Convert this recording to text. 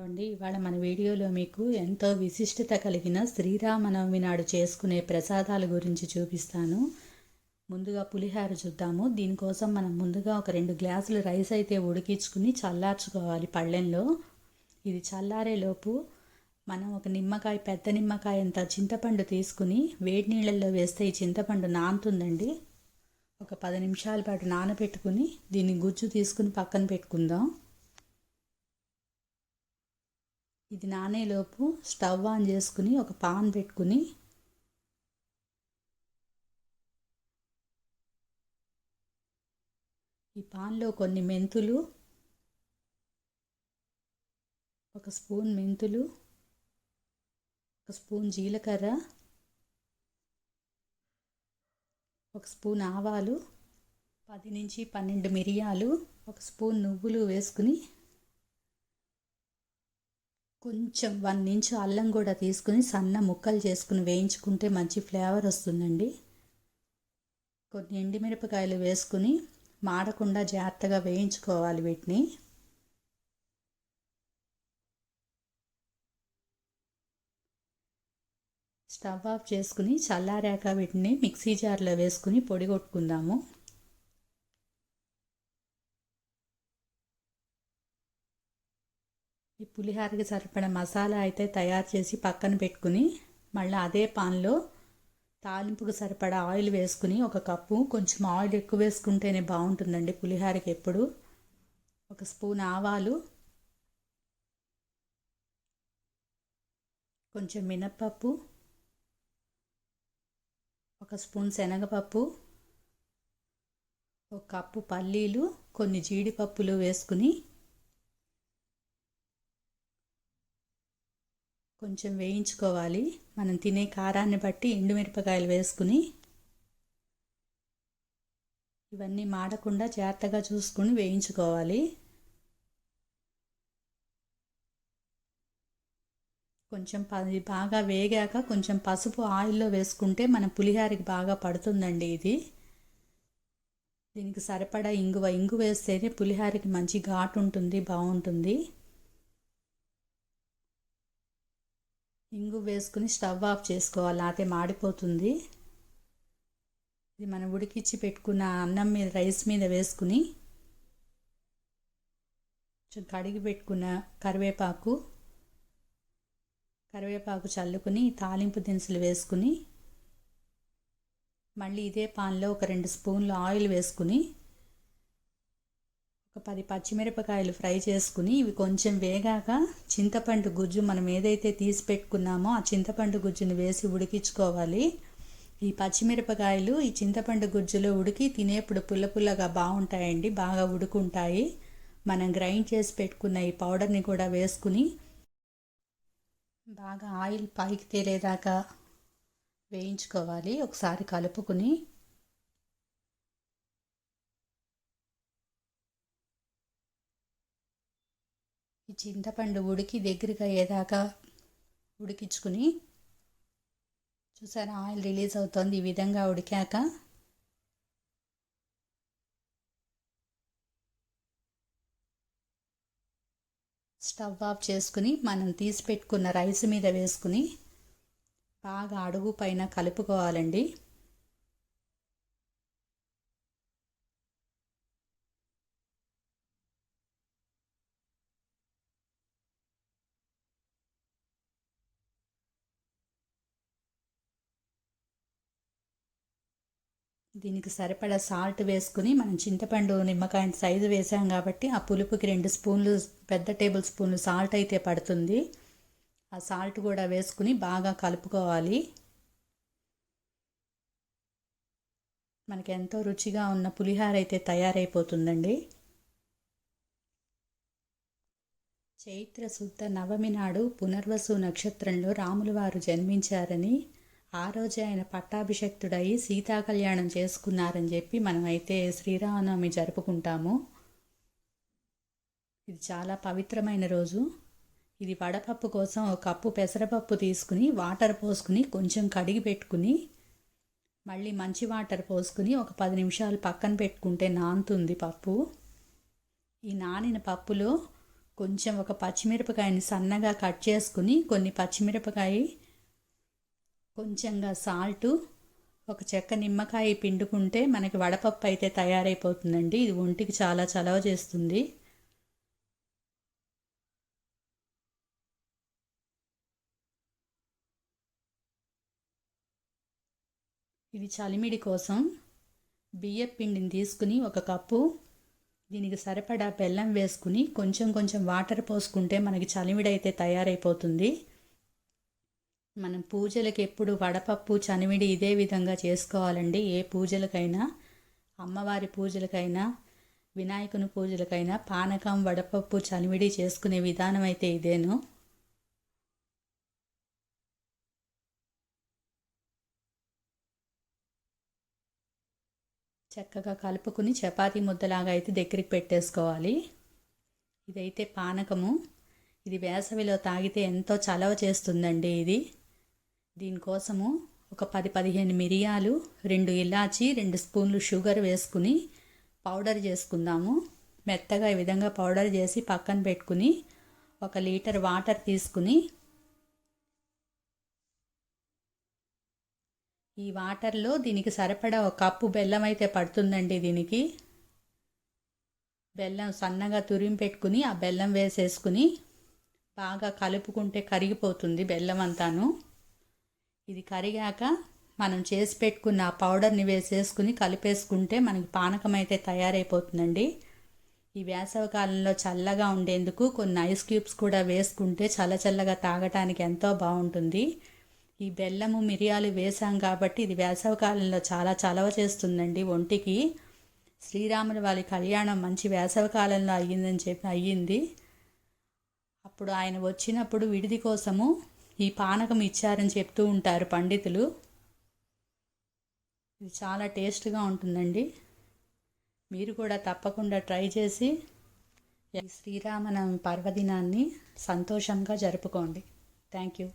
Hello అండి. ఇవాళ మన వీడియోలో మీకు ఎంతో విశిష్టత కలిగిన శ్రీరామనవమి నాడు చేసుకునే ప్రసాదాల గురించి చూపిస్తాను. ముందుగా పులిహార చూద్దాము. దీనికోసం మనం ముందుగా ఒక రెండు గ్లాసులు రైస్ అయితే ఉడికించుకుని చల్లార్చుకోవాలి పళ్ళెంలో. ఇది చల్లారేలోపు మనం ఒక నిమ్మకాయ పెద్ద నిమ్మకాయ అంత చింతపండు తీసుకుని వేడి నీళ్ళల్లో వేస్తే ఈ చింతపండు నానుతుందండి. ఒక పది నిమిషాల పాటు నానబెట్టుకుని దీన్ని గుజ్జు తీసుకుని పక్కన పెట్టుకుందాం. ఇది నానేలోపు స్టవ్ ఆన్ చేసుకుని ఒక పాన్ పెట్టుకుని ఈ పాన్లో కొన్ని మెంతులు ఒక స్పూన్ మెంతులు ఒక స్పూన్ జీలకర్ర ఒక స్పూన్ ఆవాలు పది నుంచి పన్నెండు మిరియాలు ఒక స్పూన్ నువ్వులు వేసుకుని కొంచెం వన్ ఇంచ్ అల్లం కూడా తీసుకుని సన్న ముక్కలు చేసుకుని వేయించుకుంటే మంచి ఫ్లేవర్ వస్తుందండి. కొన్ని ఎండిమిరపకాయలు వేసుకుని మాడకుండా జాగ్రత్తగా వేయించుకోవాలి వీటిని. స్టవ్ ఆఫ్ చేసుకుని చల్లారాక వీటిని మిక్సీ జార్లో వేసుకుని పొడి కొట్టుకుందాము. పులిహారకి సరిపడ మసాలా అయితే తయారు చేసి పక్కన పెట్టుకుని మళ్ళీ అదే పాన్లో తాలింపుకు సరిపడా ఆయిల్ వేసుకుని ఒక కప్పు కొంచెం ఆయిల్ ఎక్కువ వేసుకుంటేనే బాగుంటుందండి పులిహారకి ఎప్పుడు. ఒక స్పూన్ ఆవాలు కొంచెం మినప్పప్పు ఒక స్పూన్ శనగపప్పు ఒక కప్పు పల్లీలు కొన్ని జీడిపప్పులు వేసుకుని కొంచెం వేయించుకోవాలి. మనం తినే కారాన్ని బట్టి ఎండుమిరపకాయలు వేసుకుని ఇవన్నీ మాడకుండా జాగ్రత్తగా చూసుకుని వేయించుకోవాలి. కొంచెం పది బాగా వేగాక కొంచెం పసుపు ఆయిల్లో వేసుకుంటే మన పులిహారికి బాగా పడుతుందండి ఇది. దీనికి సరిపడా ఇంగువ ఇంగు వేస్తేనే పులిహారికి మంచి ఘాటు ఉంటుంది బాగుంటుంది. ఇంగు వేసుకుని స్టవ్ ఆఫ్ చేసుకోవాలి. అయితే మాడిపోతుంది. ఇది మనం ఉడికిచ్చి పెట్టుకున్న అన్నం మీద రైస్ మీద వేసుకుని కొంచెం కడిగి పెట్టుకున్న కరివేపాకు కరివేపాకు చల్లుకుని తాలింపు దినుసులు వేసుకుని మళ్ళీ ఇదే పాన్లో ఒక రెండు స్పూన్లు ఆయిల్ వేసుకుని ఒక పది పచ్చిమిరపకాయలు ఫ్రై చేసుకుని ఇవి కొంచెం వేగాక చింతపండు గుజ్జు మనం ఏదైతే తీసి పెట్టుకున్నామో ఆ చింతపండు గుజ్జుని వేసి ఉడికించుకోవాలి. ఈ పచ్చిమిరపకాయలు ఈ చింతపండు గుజ్జులో ఉడికి తినేప్పుడు పుల్ల పుల్లగా బాగుంటాయండి బాగా ఉడుకుంటాయి. మనం గ్రైండ్ చేసి పెట్టుకున్న ఈ పౌడర్ని కూడా వేసుకుని బాగా ఆయిల్ పైకి తేలేదాకా వేయించుకోవాలి. ఒకసారి కలుపుకుని ఈ చింతపండు ఉడికి దగ్గరగా అయ్యేదాకా ఉడికించుకుని చూసారా ఆయిల్ రిలీజ్ అవుతుంది ఈ విధంగా ఉడికాక. స్టవ్ ఆఫ్ చేసుకుని మనం తీసి పెట్టుకున్న రైస్ మీద వేసుకుని బాగా అడుగు పైన కలుపుకోవాలండి. దీనికి సరిపడా సాల్ట్ వేసుకుని మనం చింతపండు నిమ్మకాయ సైజు వేసాం కాబట్టి ఆ పులుపుకి రెండు స్పూన్లు పెద్ద టేబుల్ స్పూన్లు సాల్ట్ అయితే పడుతుంది. ఆ సాల్ట్ కూడా వేసుకుని బాగా కలుపుకోవాలి. మనకి ఎంతో రుచిగా ఉన్న పులిహార అయితే తయారైపోతుందండి. చైత్ర శుద్ధ నవమి నాడు పునర్వసు నక్షత్రంలో రాముల వారు జన్మించారని ఆ రోజే ఆయన పట్టాభిషక్తుడై సీతా కళ్యాణం చేసుకున్నారని చెప్పి మనమైతే శ్రీరామనవమి జరుపుకుంటాము. ఇది చాలా పవిత్రమైన రోజు. ఇది వడపప్పు కోసం ఒక కప్పు పెసరపప్పు తీసుకుని వాటర్ పోసుకుని కొంచెం కడిగి పెట్టుకుని మళ్ళీ మంచి వాటర్ పోసుకుని ఒక పది నిమిషాలు పక్కన పెట్టుకుంటే నానుతుంది పప్పు. ఈ నానిన పప్పులో కొంచెం ఒక పచ్చిమిరపకాయని సన్నగా కట్ చేసుకుని కొన్ని పచ్చిమిరపకాయ కొంచెంగా సాల్టు ఒక చెక్క నిమ్మకాయ పిండుకుంటే మనకి వడపప్పు అయితే తయారైపోతుందండి. ఇది ఒంటికి చాలా చలవ చేస్తుంది. ఇది చలిమిడి కోసం బియ్యపు పిండిని తీసుకుని ఒక కప్పు దీనికి సరిపడా బెల్లం వేసుకుని కొంచెం కొంచెం వాటర్ పోసుకుంటే మనకి చలిమిడి అయితే తయారైపోతుంది. మనం పూజలకి ఎప్పుడు వడపప్పు చనివిడి ఇదే విధంగా చేసుకోవాలండి. ఏ పూజలకైనా అమ్మవారి పూజలకైనా వినాయకుని పూజలకైనా పానకం వడపప్పు చనివిడి చేసుకునే విధానం అయితే ఇదేను. చక్కగా కలుపుకుని చపాతీ ముద్దలాగా అయితే దగ్గరికి పెట్టేసుకోవాలి. ఇదైతే పానకము. ఇది వేసవిలో తాగితే ఎంతో చలవ చేస్తుందండి ఇది. దీనికోసము ఒక పది పదిహేను మిరియాలు రెండు ఇలాచి రెండు స్పూన్లు షుగర్ వేసుకుని పౌడర్ చేసుకుందాము. మెత్తగా ఈ విధంగా పౌడర్ చేసి పక్కన పెట్టుకుని ఒక లీటర్ వాటర్ తీసుకుని ఈ వాటర్లో దీనికి సరిపడా ఒక కప్పు బెల్లం అయితే పడుతుందండి దీనికి. బెల్లం సన్నగా తురిమి పెట్టుకుని ఆ బెల్లం వేసేసుకుని బాగా కలుపుకుంటే కరిగిపోతుంది బెల్లం అంతాను. ఇది కరిగాక మనం చేసి పెట్టుకున్న పౌడర్ని వేసేసుకుని కలిపేసుకుంటే మనకి పానకం అయితే తయారైపోతుందండి. ఈ వేసవకాలంలో చల్లగా ఉండేందుకు కొన్ని ఐస్ క్యూబ్స్ కూడా వేసుకుంటే చల్ల చల్లగా తాగటానికి ఎంతో బాగుంటుంది. ఈ బెల్లము మిరియాలు వేసాం కాబట్టి ఇది వేసవకాలంలో చాలా చలవ చేస్తుందండి ఒంటికి. శ్రీరాముల వారి కళ్యాణం మంచి వేసవకాలంలో అయ్యిందని చెప్పి అయ్యింది. అప్పుడు ఆయన వచ్చినప్పుడు విడిది కోసము ఈ పానకం ఇచ్చారని చెప్తూ ఉంటారు పండితులు. ఇది చాలా టేస్ట్గా ఉంటుందండి. మీరు కూడా తప్పకుండా ట్రై చేసి శ్రీరామనవమి పర్వదినాన్ని సంతోషంగా జరుపుకోండి. Thank you.